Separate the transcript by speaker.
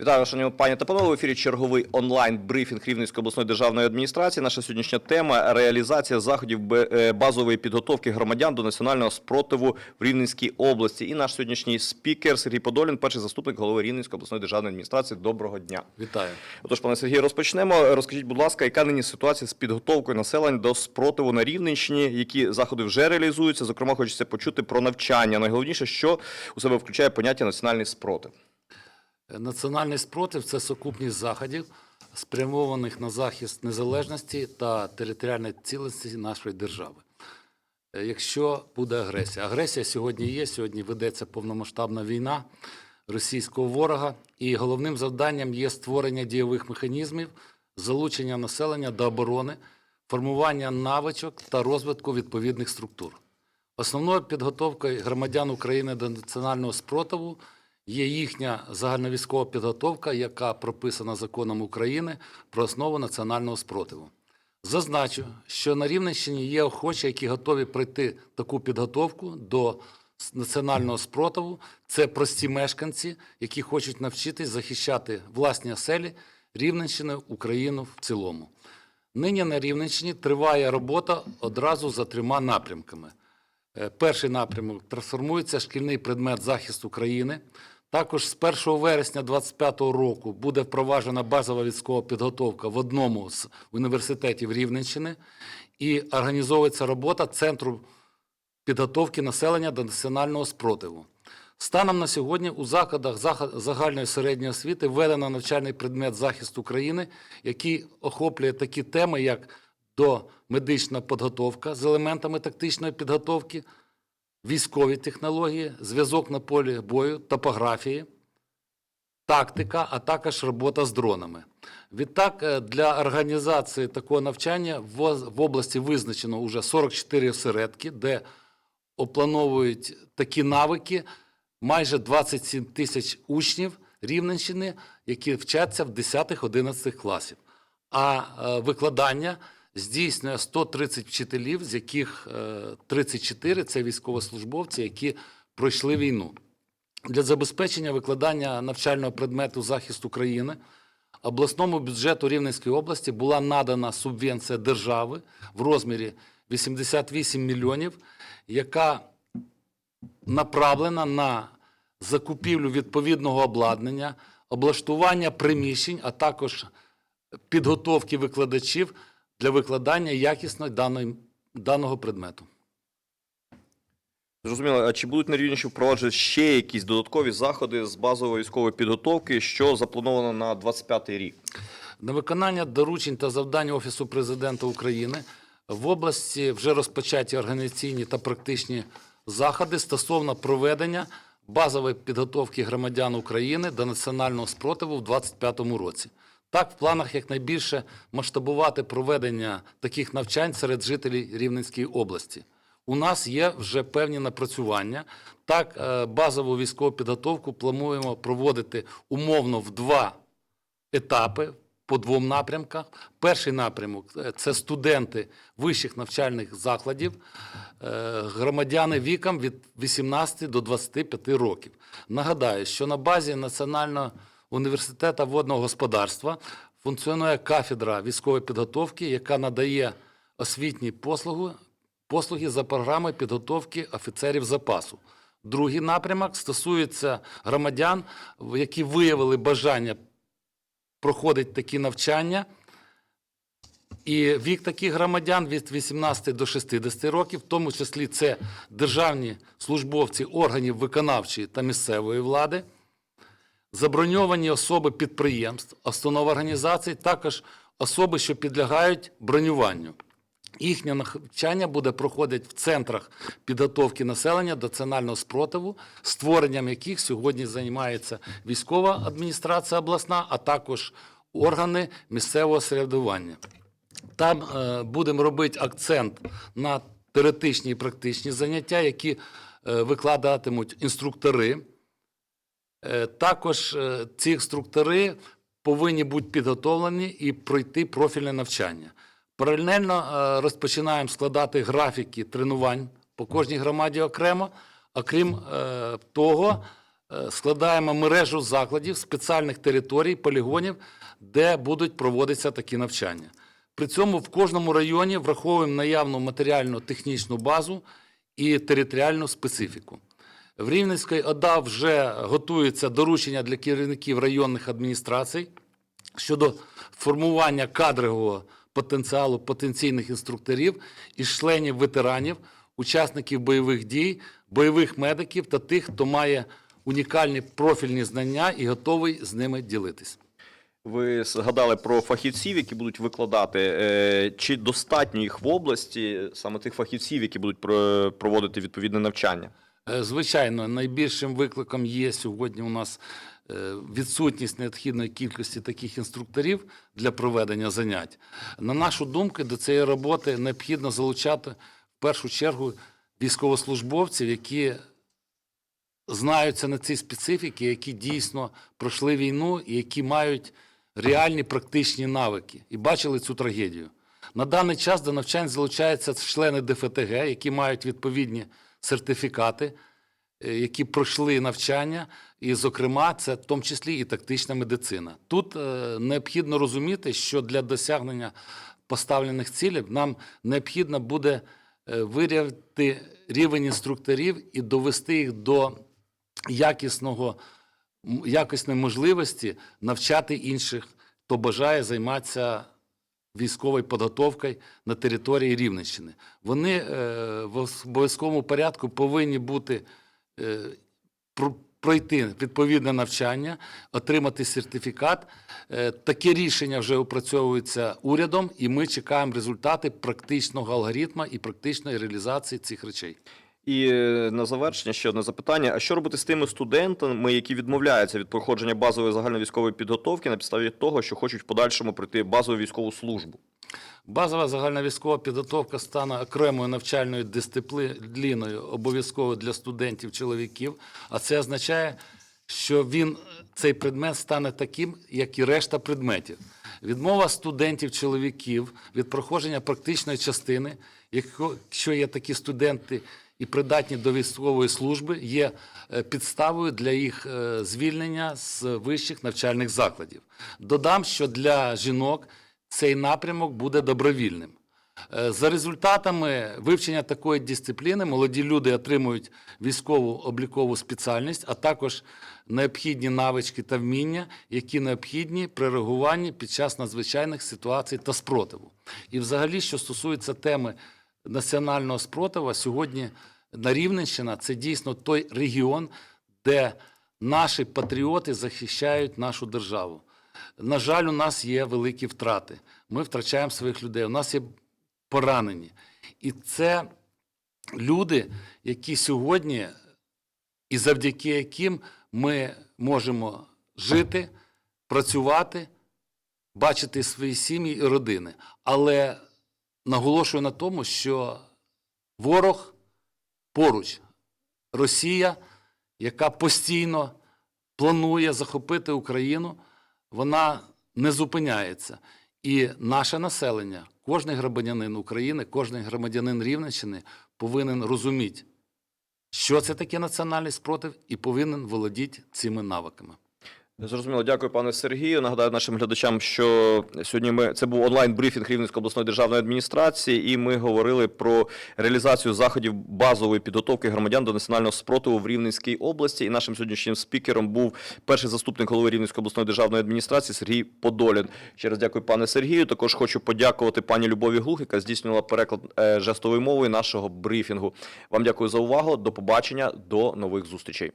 Speaker 1: Вітаю, шановні пані та панове. В ефірі черговий онлайн брифінг Рівненської обласної державної адміністрації. Наша сьогоднішня тема реалізація заходів е, базової підготовки громадян до національного спротиву в Рівненській області. І наш сьогоднішній спікер Сергій Подолін, перший заступник голови Рівненської обласної державної адміністрації. Доброго дня.
Speaker 2: Вітаю.
Speaker 1: Отож, пане Сергію, розпочнемо. Розкажіть, будь ласка, яка нині ситуація з підготовкою населення до спротиву на Рівненщині? Які заходи вже реалізуються? Зокрема, хочеться почути про навчання. Найголовніше, що у себе включає поняття національний спротив.
Speaker 2: Національний спротив це сукупність заходів, спрямованих на захист незалежності та територіальної цілісності нашої держави. Е, Якщо буде агресія, агресія сьогодні є. Сьогодні ведеться повномасштабна війна російського ворога, і головним завданням є створення дієвих механізмів, залучення населення до оборони, формування навичок та розвитку відповідних структур. Основною підготовкою громадян України до національного спротиву є їхня загальновійськова підготовка, яка прописана законом України про основу національного спротиву. Зазначу, що на Рівненщині є охочі, які готові пройти таку підготовку до національного спротиву. Це прості мешканці, які хочуть навчитись захищати власні оселі Рівненщини, Україну в цілому. Нині на Рівненщині триває робота одразу за трьома напрямками. Е, Перший напрямок трансформується шкільний предмет захисту країни. Також з 1 вересня 2025 року буде впроваджена базова військова підготовка в одному з університетів Рівненщини і організовується робота Центру підготовки населення до національного спротиву. Станом на сьогодні у закладах загальної середньої освіти введено навчальний предмет захисту країни, який охоплює такі теми, як домедична підготовка з елементами тактичної підготовки, військові технології, зв'язок на полі бою, топографії, тактика, а також робота з дронами. Відтак, е, для організації такого навчання в області визначено вже 44 осередки, де оплановують такі навики майже 27 тисяч учнів Рівненщини, які вчаться в 10-11 класів. А е, викладання здійснює 130 вчителів, з яких е, 34 – це військовослужбовці, які пройшли війну. Для забезпечення викладання навчального предмету захисту країни обласному бюджету Рівненської області була надана субвенція держави в розмірі 88 мільйонів, яка направлена на закупівлю відповідного обладнання, облаштування приміщень, а також підготовки викладачів для викладання якісної даної, даного предмету.
Speaker 1: Зрозуміло, а чи будуть на Рівненщині впроваджувати ще якісь додаткові заходи з базової військової підготовки, що заплановано на 25-й рік?
Speaker 2: На виконання доручень та завдань Офісу президента України в області вже розпочаті організаційні та практичні заходи стосовно проведення базової підготовки громадян України до національного спротиву в 2025 році. Так, в планах якнайбільше масштабувати проведення таких навчань серед жителів Рівненської області. У нас є вже певні напрацювання. Так, е, базову військову підготовку плануємо проводити умовно в два етапи по двом напрямках. Перший напрямок це студенти вищих навчальних закладів, е, громадяни віком від 18 до 25 років. Нагадаю, що на базі Національного університету водного господарства функціонує кафедра військової підготовки, яка надає освітні послуги, послуги за програмою підготовки офіцерів запасу. Другий напрямок стосується громадян, які виявили бажання проходить такі навчання. І вік таких громадян від 18 до 60 років, в тому числі це державні службовці органів виконавчої та місцевої влади, заброньовані особи підприємств, установ організацій, також особи, що підлягають бронюванню. Їхнє навчання буде проходити в центрах підготовки населення до національного спротиву, створенням яких сьогодні займається військова адміністрація обласна, а також органи місцевого самоврядування. Там е, будемо робити акцент на теоретичні і практичні заняття, які е, викладатимуть інструктори. Е, також е, ці інструктори повинні бути підготовлені і пройти профільне навчання. Паралельно е, розпочинаємо складати графіки тренувань по кожній громаді окремо. Окрім того, складаємо мережу закладів, спеціальних територій, полігонів, де будуть проводитися такі навчання. При цьому в кожному районі враховуємо наявну матеріально-технічну базу і територіальну специфіку. В Рівненській ОДА вже готується доручення для керівників районних адміністрацій щодо формування кадрового потенціалу потенційних інструкторів і членів ветеранів, учасників бойових дій, бойових медиків та тих, хто має унікальні профільні знання і готовий з ними ділитись.
Speaker 1: Ви згадали про фахівців, які будуть викладати. Е, Чи достатньо їх в області, саме тих фахівців, які будуть про- проводити відповідне навчання?
Speaker 2: Е, Звичайно, найбільшим викликом є сьогодні у нас е, відсутність необхідної кількості таких інструкторів для проведення занять. На нашу думку, до цієї роботи необхідно залучати в першу чергу військовослужбовців, які знаються на цій специфіці, які дійсно пройшли війну і які мають реальні практичні навики і бачили цю трагедію. На даний час до навчань залучаються члени ДФТГ, які мають відповідні сертифікати, е, які пройшли навчання, і, зокрема, це в тому числі і тактична медицина. Тут е, необхідно розуміти, що для досягнення поставлених цілей нам необхідно буде е, вирівняти рівень інструкторів і довести їх до якісного, якісної можливості навчати інших, хто бажає займатися військовою підготовкою на території Рівненщини. Вони е, в обов'язковому порядку повинні бути е, про- пройти відповідне навчання, отримати сертифікат. Е, Таке рішення вже опрацьовується урядом, і ми чекаємо результати практичного алгоритму і практичної реалізації цих речей.
Speaker 1: І е, на завершення ще одне запитання: а що робити з тими студентами, які відмовляються від проходження базової загальновійськової підготовки на підставі того, що хочуть в подальшому пройти базову військову службу?
Speaker 2: Базова загальновійськова підготовка стане окремою навчальною дисципліною обов'язково для студентів-чоловіків, а це означає, що він, цей предмет стане таким, як і решта предметів. Відмова студентів-чоловіків від проходження практичної частини, якщо є такі студенти і придатні до військової служби, є е, підставою для їх е, звільнення з вищих навчальних закладів. Додам, що для жінок цей напрямок буде добровільним. Е, За результатами вивчення такої дисципліни молоді люди отримують військову облікову спеціальність, а також необхідні навички та вміння, які необхідні при реагуванні під час надзвичайних ситуацій та спротиву. І взагалі, що стосується теми національного спротиву, сьогодні на Рівненщина це дійсно той регіон, де наші патріоти захищають нашу державу. На жаль, у нас є великі втрати. Ми втрачаємо своїх людей. У нас є поранені. І це люди, які сьогодні, і завдяки яким ми можемо жити, працювати, бачити свої сім'ї і родини. Але наголошую на тому, що ворог поруч, Росія, яка постійно планує захопити Україну, вона не зупиняється. І наше населення, кожен громадянин України, кожен громадянин Рівненщини повинен розуміти, що це таке національний спротив, і повинен володіти цими навиками.
Speaker 1: Зрозуміло, дякую, пане Сергію. Нагадаю нашим глядачам, що сьогодні ми це був онлайн брифінг Рівненської обласної державної адміністрації, і ми говорили про реалізацію заходів базової підготовки громадян до національного спротиву в Рівненській області. І нашим сьогоднішнім спікером був перший заступник голови Рівненської обласної державної адміністрації Сергій Подолін. Ще раз дякую, пане Сергію. Також хочу подякувати пані Любові Глух, яка здійснювала переклад е, жестовою мовою нашого брифінгу. Вам дякую за увагу. До побачення, до нових зустрічей.